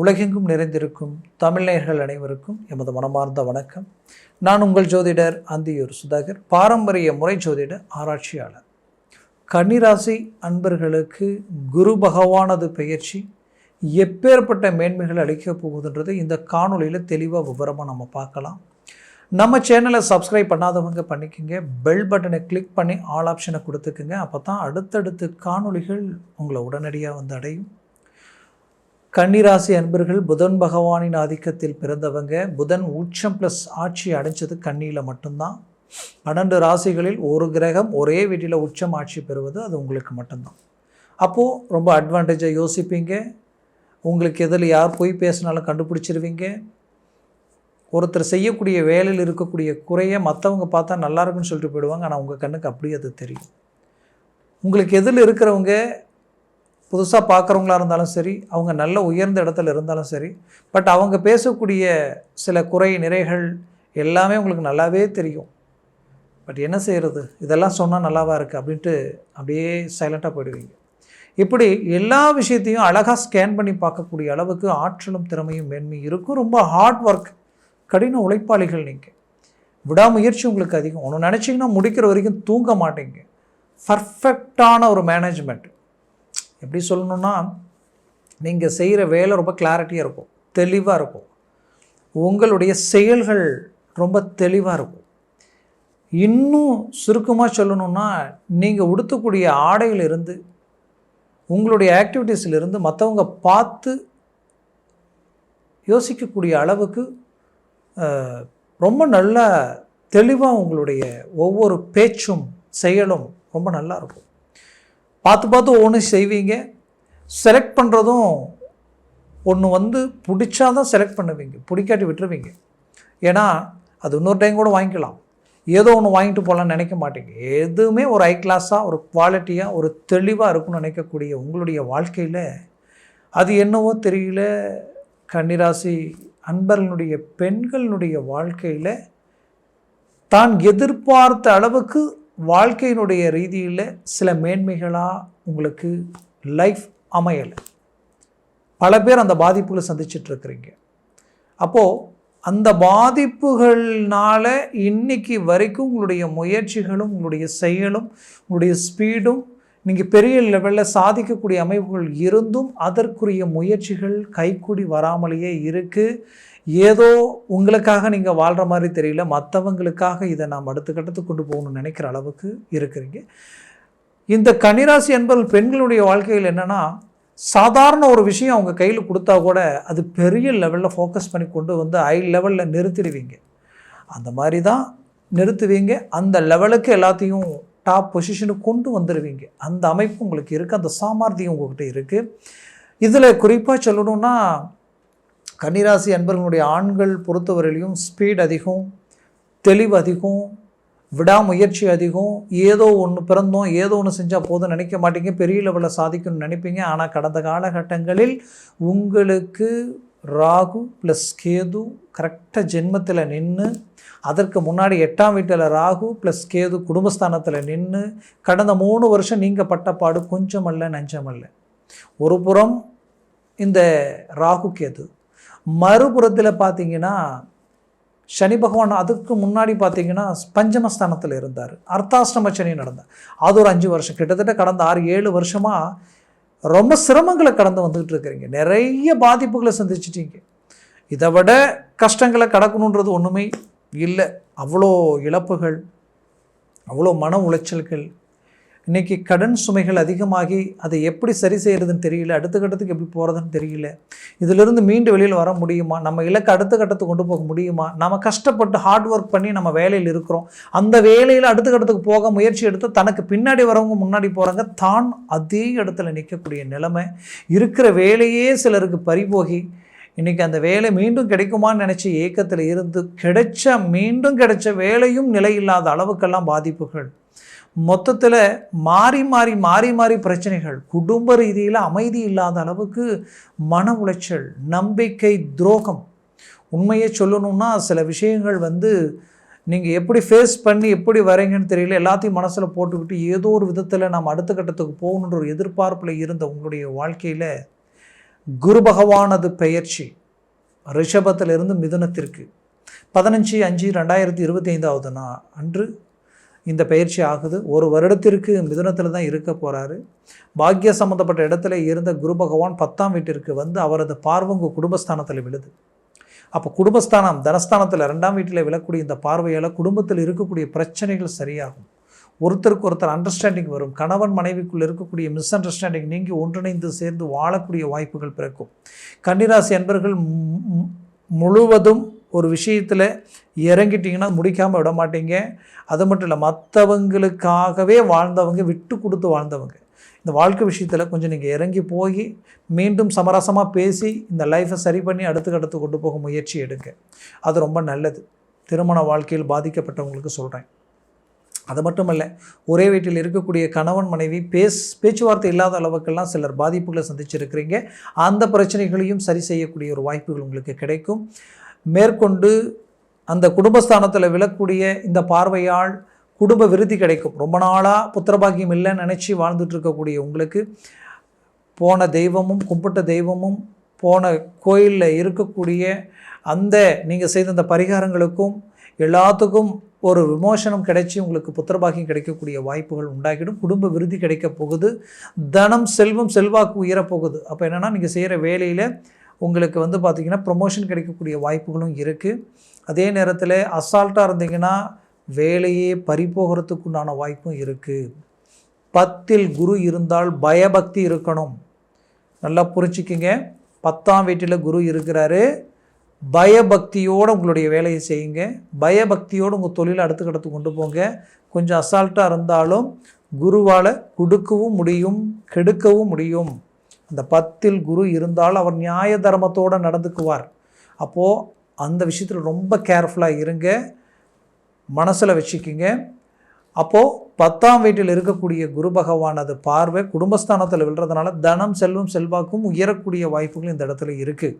உலகெங்கும் நிறைந்திருக்கும் தமிழர்கள் அனைவருக்கும் எமது மனமார்ந்த வணக்கம். நான் உங்கள் ஜோதிடர் அந்தியூர் சுதாகர் பாரம்பரிய முறை ஜோதிட ஆராய்ச்சியாளர். கன்னிராசி அன்பர்களுக்கு குரு பகவானது பெயர்ச்சி எப்பேற்பட்ட மேன்மைகள் அளிக்கப் போகுதுன்றது இந்த காணொளியில் தெளிவாக விவரமாக நம்ம பார்க்கலாம். நம்ம சேனலை சப்ஸ்கிரைப் பண்ணாதவங்க பண்ணிக்கோங்க பெல் பட்டனை கிளிக் பண்ணி ஆல் ஆப்ஷனை கொடுத்துக்குங்க அப்போ தான் அடுத்தடுத்து காணொளிகள் உங்களை உடனடியாக வந்து அடையும். கன்னிராசி அன்பர்கள் புதன் பகவானின் ஆதிக்கத்தில் பிறந்தவங்க புதன் உச்சம் ப்ளஸ் ஆட்சி அடைஞ்சது கண்ணியில் மட்டும்தான். பன்னெண்டு ராசிகளில் ஒரு கிரகம் ஒரே வீட்டில் உச்சம் ஆட்சி பெறுவது அது உங்களுக்கு மட்டும்தான். அப்போது ரொம்ப அட்வான்டேஜாக யோசிப்பீங்க. உங்களுக்கு எதில் யார் போய் பேசினாலும் கண்டுபிடிச்சிருவீங்க. ஒருத்தர் செய்யக்கூடிய வேலையில் இருக்கக்கூடிய குறையை மற்றவங்க பார்த்தா நல்லா இருக்குன்னு சொல்லிட்டு போயிடுவாங்க. ஆனால் உங்கள் கண்ணுக்கு அப்படியே அது தெரியும். உங்களுக்கு எதில் இருக்கிறவங்க புதுசாக பார்க்குறவங்களா இருந்தாலும் சரி அவங்க நல்ல உயர்ந்த இடத்துல இருந்தாலும் சரி பட் அவங்க பேசக்கூடிய சில குறை நிறைகள் எல்லாமே உங்களுக்கு நல்லாவே தெரியும். பட் என்ன செய்கிறது இதெல்லாம் சொன்னால் நல்லாவா இருக்குது அப்படின்ட்டு அப்படியே சைலண்ட்டாக போயிடுவீங்க. இப்படி எல்லா விஷயத்தையும் அழகாக ஸ்கேன் பண்ணி பார்க்கக்கூடிய அளவுக்கு ஆற்றலும் திறமையும் மேன்மையும் இருக்கும். ரொம்ப ஹார்ட் ஒர்க் கடின உழைப்பாளிகள் நீங்கள் விடாமுயற்சி உங்களுக்கு அதிகம். ஒன்று நினச்சிங்கன்னா முடிக்கிற வரைக்கும் தூங்க மாட்டீங்க. பர்ஃபெக்டான ஒரு மேனேஜ்மெண்ட் எப்படி சொல்லணுன்னா நீங்கள் செய்கிற வேலை ரொம்ப கிளாரிட்டியாக இருக்கும் தெளிவாக இருக்கும். உங்களுடைய செயல்கள் ரொம்ப தெளிவாக இருக்கும். இன்னும் சுருக்கமாக சொல்லணுன்னா நீங்கள் உடுத்தக்கூடிய ஆடையிலிருந்து உங்களுடைய ஆக்டிவிட்டீஸிலிருந்து மற்றவங்க பார்த்து யோசிக்கக்கூடிய அளவுக்கு ரொம்ப நல்ல தெளிவாக உங்களுடைய ஒவ்வொரு பேச்சும் செயலும் ரொம்ப நல்லா இருக்கும். பார்த்து பார்த்து ஒவ்வொன்று செய்வீங்க. செலக்ட் பண்ணுறதும் ஒன்று வந்து பிடிச்சாதான் செலக்ட் பண்ணுவீங்க. பிடிக்காட்டி விட்டுருவீங்க. ஏன்னா அது இன்னொரு டைம் கூட வாங்கிக்கலாம். ஏதோ ஒன்று வாங்கிட்டு போகலான்னு நினைக்க மாட்டீங்க. எதுவுமே ஒரு ஹை கிளாஸாக ஒரு குவாலிட்டியாக ஒரு தெளிவாக இருக்கும்னு நினைக்கக்கூடிய உங்களுடைய வாழ்க்கையில் அது என்னவோ தெரியல. கன்னிராசி அன்பர்களுடைய பெண்களினுடைய வாழ்க்கையில் தான் எதிர்பார்த்த அளவுக்கு வாழ்க்கையினுடைய ரீதியில் சில மேன்மைகளாக உங்களுக்கு லைஃப் அமையலை. பல பேர் அந்த பாதிப்புகளை சந்திச்சிட்ருக்குறீங்க அப்போது அந்த பாதிப்புகள்னால இன்னைக்கு வரைக்கும் உங்களுடைய முயற்சிகளும் உங்களுடைய செயலும் உங்களுடைய ஸ்பீடும் நீங்கள் பெரிய லெவலில் சாதிக்கக்கூடிய அமைப்புகள் இருந்தும் அதற்குரிய முயற்சிகள் கைக்கூடி வராமலேயே இருக்குது ஏதோ உங்களுக்காக நீங்கள் வாழ்கிற மாதிரி தெரியல. மற்றவங்களுக்காக இதை நாம் அடுத்த கட்டத்துக்கு கொண்டு போகணும்னு நினைக்கிற அளவுக்கு இருக்கிறீங்க. இந்த கன்னிராசி என்பது பெண்களுடைய வாழ்க்கையில் என்னென்னா சாதாரண ஒரு விஷயம் அவங்க கையில் கொடுத்தா கூட அது பெரிய லெவலில் ஃபோக்கஸ் பண்ணி கொண்டு வந்து ஹை லெவலில் நிறுத்திடுவீங்க. அந்த மாதிரி தான் நிறுத்துவீங்க. அந்த லெவலுக்கு எல்லாத்தையும் டாப் பொசிஷனுக்கு கொண்டு வந்துடுவீங்க அந்த அமைப்பு உங்களுக்கு இருக்குது அந்த சாமர்த்தியம் உங்கள்கிட்ட இருக்குது இதில் குறிப்பாக சொல்லணும்னா கன்னிராசி அன்பர்களுடைய ஆண்கள் பொறுத்தவரையிலையும் ஸ்பீட் அதிகம் தெளிவு அதிகம் விடாமுயற்சி அதிகம். ஏதோ ஒன்று பிறந்தோம் ஏதோ ஒன்று செஞ்சால் போதும் நினைக்க மாட்டீங்க. பெரிய லெவலில் சாதிக்கணும்னு நினைப்பீங்க. ஆனால் கடந்த காலகட்டங்களில் உங்களுக்கு ராகு ப்ளஸ் கேது கரெக்டாக ஜென்மத்தில் நின்று அதற்கு முன்னாடி எட்டாம் வீட்டில் ராகு ப்ளஸ் கேது குடும்பஸ்தானத்தில் நின்று கடந்த மூணு வருஷம் நீங்கள் பட்டப்பாடு கொஞ்சமல்ல நஞ்சமல்ல. ஒரு புறம் இந்த ராகு கேது. மறுபுறத்தில் பார்த்தீங்கன்னா சனி பகவான் அதுக்கு முன்னாடி பார்த்தீங்கன்னா பஞ்சமஸ்தானத்தில் இருந்தார். அர்த்தாஷ்டம சனி நடந்தார். அது ஒரு அஞ்சு வருஷம். கிட்டத்தட்ட கடந்த ஆறு ஏழு வருஷமாக ரொம்ப சிரமங்களை கடந்து வந்துக்கிட்டு இருக்கிறீங்க. நிறைய பாதிப்புகளை சந்திச்சிட்டீங்க. இதை விட கஷ்டங்களை கடக்கணுன்றது ஒன்றுமே இல்லை. அவ்வளோ இழப்புகள் அவ்வளோ மன உளைச்சல்கள் இன்றைக்கி கடன் சுமைகள் அதிகமாகி அதை எப்படி சரி செய்கிறதுன்னு தெரியல. அடுத்த கட்டத்துக்கு எப்படி போகிறதுன்னு தெரியல. இதிலிருந்து மீண்டு வெளியில் வர முடியுமா? நம்ம இலக்கை அடுத்த கட்டத்துக்கு கொண்டு போக முடியுமா? நம்ம கஷ்டப்பட்டு ஹார்ட் ஒர்க் பண்ணி நம்ம வேலையில் இருக்கிறோம். அந்த வேலையில் அடுத்த கட்டத்துக்கு போக முயற்சி எடுத்து தனக்கு பின்னாடி வரவங்க முன்னாடி போகிறாங்க தான் அதே இடத்துல நிற்கக்கூடிய நிலைமை. இருக்கிற வேலையே சிலருக்கு பறிபோகி இன்றைக்கி அந்த வேலை மீண்டும் கிடைக்குமான்னு நினச்சி ஏக்கத்தில் இருந்து கிடைச்ச மீண்டும் கிடைச்ச வேலையும் நிலையில்லாத அளவுக்கெல்லாம் பாதிப்புகள். மொத்தத்தில் மாறி மாறி மாறி மாறி பிரச்சனைகள். குடும்ப ரீதியில் அமைதி இல்லாத அளவுக்கு மன உளைச்சல் நம்பிக்கை துரோகம். உண்மையை சொல்லணும்னா சில விஷயங்கள் வந்து நீங்கள் எப்படி ஃபேஸ் பண்ணி எப்படி வரீங்கன்னு தெரியல. எல்லாத்தையும் மனசில் போட்டுக்கிட்டு ஏதோ ஒரு விதத்தில் நாம் அடுத்த கட்டத்துக்கு போகணுன்ற ஒரு எதிர்பார்ப்பில் இருந்த உங்களுடைய வாழ்க்கையில் குரு பகவானது பெயர்ச்சி ரிஷபத்திலிருந்து மிதுனத்திற்கு. பதினஞ்சு அஞ்சு ரெண்டாயிரத்தி இருபத்தி ஐந்தாவது நா அன்று இந்த பயிற்சி ஆகுது. ஒரு வருடத்திற்கு மிதுனத்தில் தான் இருக்க போகிறாரு பாக்கிய சம்மந்தப்பட்ட இடத்துல இருந்த குரு பகவான் பத்தாம் வீட்டிற்கு வந்து அவரது பார்வங்கு குடும்பஸ்தானத்தில் விழுது. அப்போ குடும்பஸ்தானம் தனஸ்தானத்தில் ரெண்டாம் வீட்டில் விழக்கூடிய இந்த பார்வையால் குடும்பத்தில் இருக்கக்கூடிய பிரச்சனைகள் சரியாகும். ஒருத்தருக்கு ஒருத்தர் அண்டர்ஸ்டாண்டிங் வரும். கணவன் மனைவிக்குள் இருக்கக்கூடிய மிஸ் அண்டர்ஸ்டாண்டிங் நீங்கி ஒன்றிணைந்து சேர்ந்து வாழக்கூடிய வாய்ப்புகள் பிறக்கும். கன்னிராசி அன்பர்கள் முழுவதும் ஒரு விஷயத்தில் இறங்கிட்டிங்கன்னா முடிக்காமல் விட மாட்டீங்க. அது மட்டும் இல்லை மற்றவங்களுக்காகவே வாழ்ந்தவங்க விட்டு கொடுத்து வாழ்ந்தவங்க. இந்த வாழ்க்கை விஷயத்தில் கொஞ்சம் நீங்கள் இறங்கி போய் மீண்டும் சமரசமாக பேசி இந்த லைஃப்பை சரி பண்ணி அடுத்துக்கு அடுத்து கொண்டு போக முயற்சி எடுங்க. அது ரொம்ப நல்லது. திருமண வாழ்க்கையில் பாதிக்கப்பட்டவங்களுக்கு சொல்கிறேன் அது மட்டும் இல்லை ஒரே வீட்டில் இருக்கக்கூடிய கணவன் மனைவி பேஸ் பேச்சுவார்த்தை இல்லாத அளவுக்கெல்லாம் சிலர் பாதிப்புகளை சந்திச்சிருக்கிறீங்க. அந்த பிரச்சனைகளையும் சரி செய்யக்கூடிய ஒரு வாய்ப்புகள் உங்களுக்கு கிடைக்கும். மேற்கொண்டு அந்த குடும்பஸ்தானத்தில் விழக்கூடிய இந்த பார்வையால் குடும்ப விருத்தி கிடைக்கும். ரொம்ப நாளாக புத்திரபாக்கியம் இல்லைன்னு நினச்சி வாழ்ந்துட்டுருக்கக்கூடிய உங்களுக்கு போன தெய்வமும் கும்பிட்ட தெய்வமும் போன கோயிலில் இருக்கக்கூடிய அந்த நீங்கள் செய்த அந்த பரிகாரங்களுக்கும் எல்லாத்துக்கும் ஒரு விமோசனம் கிடைச்சி உங்களுக்கு புத்திரபாகியம் கிடைக்கக்கூடிய வாய்ப்புகள் உண்டாகிடும். குடும்ப விருதி கிடைக்க போகுது. தனம் செல்வம் செல்வாக்கு உயரப்போகுது அப்போ என்னென்னா நீங்கள் செய்கிற வேலையில் உங்களுக்கு வந்து பார்த்திங்கன்னா ப்ரொமோஷன் கிடைக்கக்கூடிய வாய்ப்புகளும் இருக்குது அதே நேரத்தில் அசால்ட்டாக இருந்தீங்கன்னா வேலையே பறிப்போகிறதுக்குண்டான வாய்ப்பும் இருக்குது பத்தில் குரு இருந்தால் பயபக்தி இருக்கணும். நல்லா புரிஞ்சுக்கிங்க. பத்தாம் வீட்டில் குரு இருக்கிறாரு. பயபக்தியோடு உங்களுடைய வேலையை செய்யுங்க. பயபக்தியோடு உங்கள் தொழிலை அடுத்து கடத்து கொண்டு போங்க. கொஞ்சம் அசால்ட்டாக இருந்தாலும் குருவால் கொடுக்கவும் முடியும் கெடுக்கவும் முடியும். அந்த பத்தில் குரு இருந்தால் அவர் நியாய தர்மத்தோடு நடந்துக்குவார். அப்போது அந்த விஷயத்தில் ரொம்ப கேர்ஃபுல்லாக இருங்க. மனசில் வச்சுக்கிங்க. அப்போது பத்தாம் வீட்டில் இருக்கக்கூடிய குரு பகவானது பார்வை குடும்பஸ்தானத்தில் விழுறதுனால தனம் செல்வம் செல்வாக்கும் உயரக்கூடிய வாய்ப்புகள் இந்த இடத்துல இருக்குது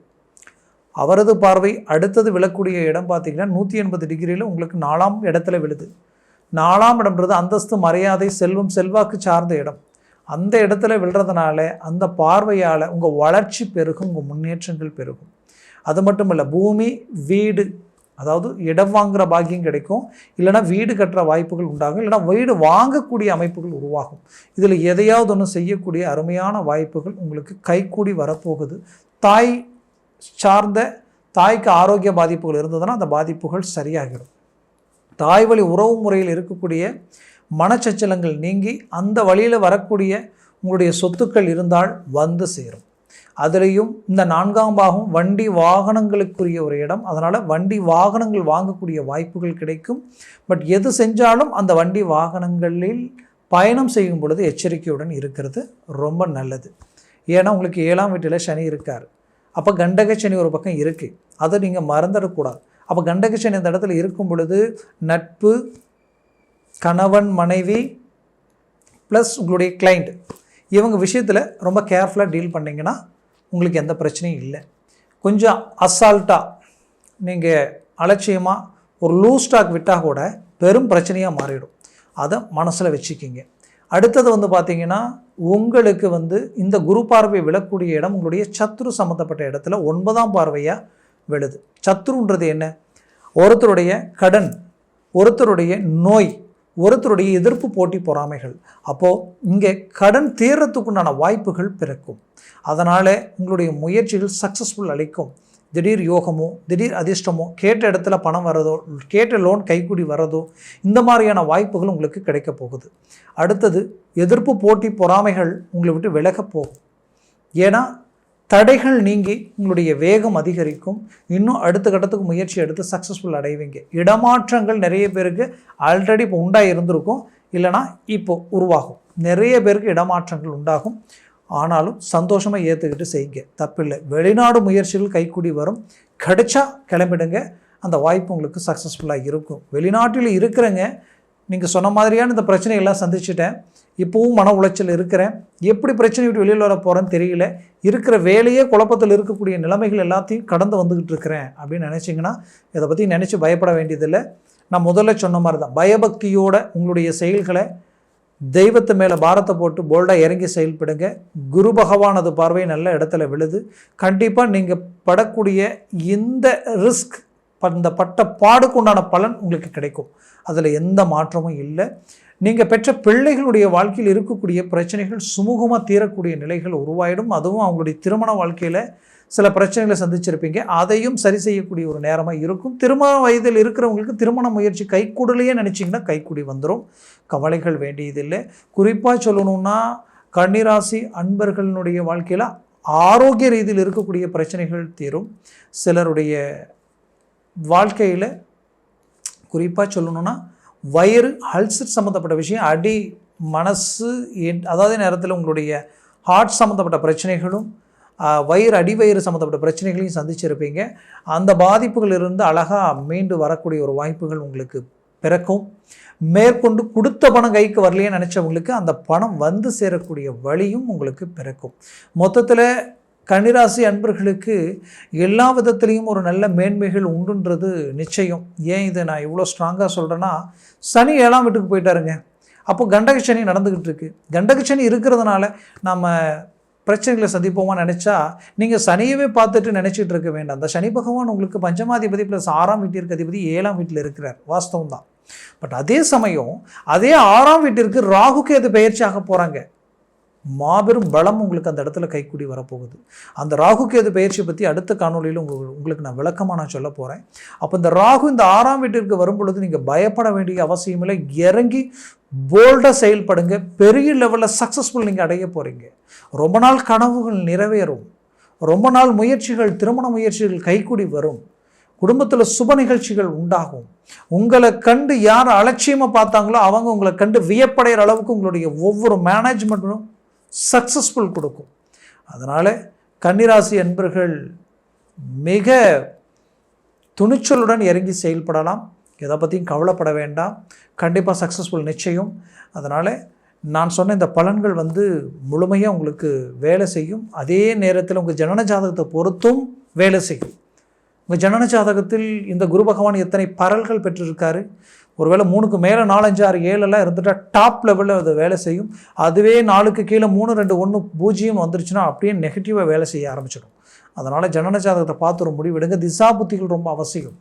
அவரது பார்வை அடுத்தது விழக்கூடிய இடம் பார்த்திங்கன்னா நூற்றி எண்பது டிகிரியில் உங்களுக்கு நாலாம் இடத்துல விழுது. நாலாம் இடம்ன்றது அந்தஸ்து மரியாதை செல்வம் செல்வாக்கு சார்ந்த இடம். அந்த இடத்துல விழுறதுனால அந்த பார்வையால் உங்கள் வளர்ச்சி பெருகும் உங்கள் முன்னேற்றங்கள் பெருகும். அது மட்டும் இல்லை பூமி வீடு அதாவது இடம் வாங்குகிற பாக்கியம் கிடைக்கும். இல்லைனா வீடு கட்டுற வாய்ப்புகள் உண்டாகும். இல்லைனா வீடு வாங்கக்கூடிய அமைப்புகள் உருவாகும். இதில் எதையாவது ஒன்று செய்யக்கூடிய அருமையான வாய்ப்புகள் உங்களுக்கு கைக்கூடி வரப்போகுது. தாய் சார்ந்த தாய்க்கு ஆரோக்கிய பாதிப்புகள் இருந்ததுன்னா அந்த பாதிப்புகள் சரியாகிடும். தாய் வழி உறவு முறையில் இருக்கக்கூடிய மனச்சச்சலங்கள் நீங்கி அந்த வழியில் வரக்கூடிய உங்களுடைய சொத்துக்கள் இருந்தால் வந்து சேரும். அதுலேயும் இந்த நான்காம் பாகம் வண்டி வாகனங்களுக்குரிய ஒரு இடம். அதனால் வண்டி வாகனங்கள் வாங்கக்கூடிய வாய்ப்புகள் கிடைக்கும். பட் எது செஞ்சாலும் அந்த வண்டி வாகனங்களில் பயணம் செய்யும் பொழுது எச்சரிக்கையுடன் இருக்கிறது ரொம்ப நல்லது. ஏன்னா உங்களுக்கு ஏழாம் வீட்டில் சனி இருக்கார். அப்போ கண்டக சனி ஒரு பக்கம் இருக்குது அதை நீங்கள் மறந்துடக்கூடாது. அப்போ கண்டக சனி அந்த இடத்துல இருக்கும் பொழுது நட்பு கணவன் மனைவி ப்ளஸ் உங்களுடைய கிளைண்ட் இவங்க விஷயத்தில் ரொம்ப கேர்ஃபுல்லாக டீல் பண்ணிங்கன்னா உங்களுக்கு எந்த பிரச்சனையும் இல்லை. கொஞ்சம் அசால்ட்டாக நீங்கள் அலட்சியமாக ஒரு லூஸ் ஸ்டாக் விட்டால் கூட பெரும் பிரச்சனையாக மாறிடும். அதை மனசில் வச்சுக்கிங்க. அடுத்தது வந்து பார்த்திங்கன்னா உங்களுக்கு வந்து இந்த குரு பார்வை விழக்கூடிய இடம் உங்களுடைய சத்ரு சம்மந்தப்பட்ட இடத்துல ஒன்பதாம் பார்வையாக விழுது. சத்ருன்றது என்ன? ஒருத்தருடைய கடன் ஒருத்தருடைய நோய் ஒருத்தருடைய எதிர்ப்பு போட்டி பொறாமைகள். அப்போது இங்கே கடன் தீர்றதுக்குண்டான வாய்ப்புகள் பிறக்கும். அதனால் உங்களுடைய முயற்சிகள் சக்ஸஸ்ஃபுல் அளிக்கும். திடீர் யோகமோ திடீர் அதிர்ஷ்டமோ கேட்ட இடத்துல பணம் வரதோ கேட்ட லோன் கைக்கூடி வரதோ இந்த மாதிரியான வாய்ப்புகள் உங்களுக்கு கிடைக்க போகுது. அடுத்தது எதிர்ப்பு போட்டி பொறாமைகள் உங்களை விட்டு விலக போகும். ஏன்னா தடைகள் நீங்கி உங்களுடைய வேகம் அதிகரிக்கும். இன்னும் அடுத்த கட்டத்துக்கு முயற்சி எடுத்து சக்ஸஸ்ஃபுல் அடைவீங்க. இடமாற்றங்கள் நிறைய பேருக்கு ஆல்ரெடி இப்போ உண்டாக இருந்திருக்கும். இல்லைனா இப்போ உருவாகும். நிறைய பேருக்கு இடமாற்றங்கள் உண்டாகும். ஆனாலும் சந்தோஷமாக ஏற்றுக்கிட்டு செய்யுங்க. தப்பில்லை. வெளிநாடு முயற்சிகள் கைக்கூடி வரும். கிடைச்சா கிளம்பிடுங்க. அந்த வாய்ப்பு உங்களுக்கு சக்ஸஸ்ஃபுல்லாக இருக்கும். வெளிநாட்டில் இருக்கிறங்க. நீங்கள் சொன்ன மாதிரியான இந்த பிரச்சனையெல்லாம் சந்திச்சிட்டேன். இப்போவும் மன உளைச்சல் இருக்கிறேன். எப்படி பிரச்சனை விட்டு வெளியில் வர போகிறேன்னு தெரியல. இருக்கிற வேலையே குழப்பத்தில் இருக்கக்கூடிய நிலைமைகள் எல்லாத்தையும் கடந்து வந்துக்கிட்டு இருக்கிறேன் அப்படின்னு நினச்சிங்கன்னா இதை பற்றி நினச்சி பயப்பட வேண்டியதில்லை. நான் முதல்ல சொன்ன மாதிரி தான் பயபக்தியோட உங்களுடைய செயல்களை தெய்வத்து மேலே பாரத்தை போட்டு போல்டாக இறங்கி செயல்படுங்க. குரு பகவானது பார்வை நல்ல இடத்துல விழுது. கண்டிப்பாக நீங்கள் படக்கூடிய இந்த ரிஸ்க் அந்த பட்ட பாடுக்கு உண்டான பலன் உங்களுக்கு கிடைக்கும். அதில் எந்த மாற்றமும் இல்லை. நீங்கள் பெற்ற பிள்ளைகளுடைய வாழ்க்கையில் இருக்கக்கூடிய பிரச்சனைகள் சுமூகமாக தீரக்கூடிய நிலைகள் உருவாயிடும். அதுவும் அவங்களுடைய திருமண வாழ்க்கையில் சில பிரச்சனைகளை சந்திச்சிருப்பீங்க. அதையும் சரி செய்யக்கூடிய ஒரு நேரமாக இருக்கும். திருமண வயதில் இருக்கிறவங்களுக்கு திருமண முயற்சி கைக்கூடலையே நினச்சிங்கன்னா கைக்கூடி வந்துடும் கவலைகள் வேண்டியதில்லை. குறிப்பாக சொல்லணும்னா கன்னிராசி அன்பர்களினுடைய வாழ்க்கையில் ஆரோக்கிய ரீதியில் இருக்கக்கூடிய பிரச்சனைகள் தீரும். சிலருடைய வாழ்க்கையில் குறிப்பாக சொல்லணுன்னா வயிறு அல்சர் சம்மந்தப்பட்ட விஷயம் அடி மனசு என் அதாவது நேரத்தில் உங்களுடைய ஹார்ட் சம்மந்தப்பட்ட பிரச்சனைகளும் அடி வயிறு அடிவயிறு சம்மந்தப்பட்ட பிரச்சனைகளையும் சந்திச்சிருப்பீங்க. அந்த பாதிப்புகள் இருந்து அழகாக மீண்டு வரக்கூடிய ஒரு வாய்ப்புகள் உங்களுக்கு பிறக்கும். மேற்கொண்டு கொடுத்த பணம் கைக்கு வரலையே நினச்சவங்களுக்கு அந்த பணம் வந்து சேரக்கூடிய வழியும் உங்களுக்கு பிறக்கும். மொத்தத்தில் கன்னிராசி அன்பர்களுக்கு எல்லா விதத்துலேயும் ஒரு நல்ல மேன்மைகள் உண்டுன்றது நிச்சயம். ஏன் இதை நான் இவ்வளோ ஸ்ட்ராங்காக சொல்கிறேன்னா சனி ஏழாம் வீட்டுக்கு போயிட்டாருங்க. அப்போ கண்டக சனி நடந்துக்கிட்டு இருக்கு. கண்டக சனி இருக்கிறதுனால நம்ம பிரச்சனைகளை சந்திப்போமா நினச்சா நீங்கள் சனியவே பார்த்துட்டு நினச்சிட்டு இருக்க வேண்டாம். அந்த சனி பகவான் உங்களுக்கு பஞ்சமாதிபதி ப்ளஸ் ஆறாம் வீட்டிற்கு அதிபதி ஏழாம் வீட்டில் இருக்கிறார். வாஸ்தவம் தான் பட் அதே சமயம் அதே ஆறாம் வீட்டிற்கு ராகுக்கு அது பயிற்சியாக போகிறாங்க மாபெரும் பலம் உங்களுக்கு அந்த இடத்துல கைக்கூடி வரப்போகுது. அந்த ராகு கேது பயிற்சியை பற்றி அடுத்த காணொலியில் உங்களுக்கு உங்களுக்கு நான் விளக்கமாக நான் சொல்ல போகிறேன் அப்போ இந்த ராகு இந்த ஆறாம் வீட்டிற்கு வரும் பொழுது நீங்கள் பயப்பட வேண்டிய அவசியம் இல்லை. இறங்கி போல்டாக செயல்படுங்க. பெரிய லெவலில் சக்ஸஸ்ஃபுல் நீங்கள் அடைய போகிறீங்க ரொம்ப நாள் கனவுகள் நிறைவேறும். ரொம்ப நாள் முயற்சிகள் திருமண முயற்சிகள் கைக்கூடி வரும். குடும்பத்தில் சுப நிகழ்ச்சிகள் உண்டாகும். உங்களை கண்டு யார் அலட்சியமாக பார்த்தாங்களோ அவங்க உங்களை கண்டு வியப்படைகிற அளவுக்கு உங்களுடைய ஒவ்வொரு மேனேஜ்மெண்ட்டும் சக்ஸஸ்ஃபுல் கொடுக்கும். அதனால் கன்னிராசி அன்பர்கள் மிக துணிச்சலுடன் இறங்கி செயல்படலாம். எதை பற்றியும் கவலைப்பட வேண்டாம். கண்டிப்பாக சக்ஸஸ்ஃபுல் நிச்சயம். அதனால் நான் சொன்ன இந்த பலன்கள் வந்து முழுமையாக உங்களுக்கு வேலை செய்யும். அதே நேரத்தில் உங்கள் ஜனன ஜாதகத்தை பொறுத்தும் வேலை செய்யும். உங்கள் ஜனன ஜாதகத்தில் இந்த குரு பகவான் எத்தனை பரல்கள் பெற்றிருக்காரு. ஒருவேளை மூணுக்கு மேலே நாலஞ்சு ஆறு ஏழெல்லாம் இருந்துட்டால் டாப் லெவலில் அது வேலை செய்யும். அதுவே நாலுக்கு கீழே மூணு ரெண்டு ஒன்று பூஜ்ஜியம் வந்துருச்சுன்னா அப்படியே நெகட்டிவாக வேலை செய்ய ஆரம்பிச்சிடும். அதனால் ஜனன ஜாதகத்தை பார்த்து ஒரு முடிவெடுங்க திசா புத்திகள் ரொம்ப அவசியம்.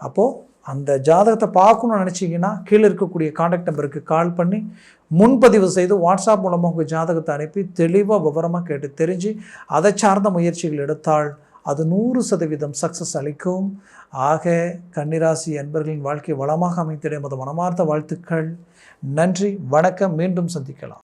அப்போது அந்த ஜாதகத்தை பார்க்கணும்னு நினச்சிங்கன்னா கீழே இருக்கக்கூடிய காண்டாக்ட் நம்பருக்கு கால் பண்ணி முன்பதிவு செய்து வாட்ஸ்அப் மூலமாக உங்கள் ஜாதகத்தை அனுப்பி தெளிவாக விவரமாக கேட்டு தெரிஞ்சு அதை சார்ந்த முயற்சிகள் எடுத்தால் அது நூறு சதவீதம் சக்ஸஸ் அளிக்கும். ஆக கன்னிராசி அன்பர்களின் வாழ்க்கை வளமாக அமைத்திட எமது மனமார்ந்த வாழ்த்துக்கள். நன்றி வணக்கம் மீண்டும் சந்திக்கலாம்.